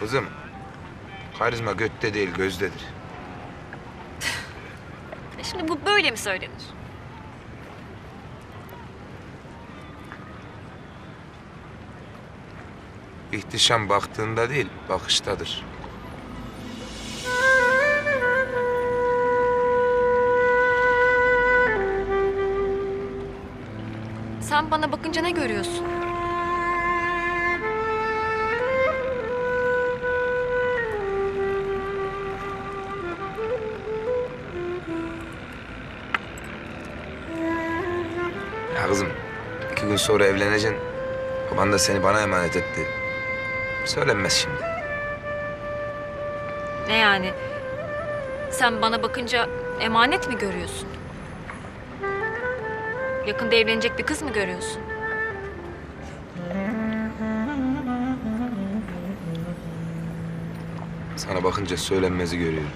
Kızım, karizma götte değil gözdedir. Şimdi bu böyle mi söylenir? İhtişam baktığında değil, bakıştadır. Sen bana bakınca ne görüyorsun? Ya kızım, iki gün sonra evleneceksin. Baban da seni bana emanet etti. Söylenmez şimdi. Ne yani? Sen bana bakınca emanet mi görüyorsun? Yakında evlenecek bir kız mı görüyorsun? Sana bakınca söylenmezi görüyorum.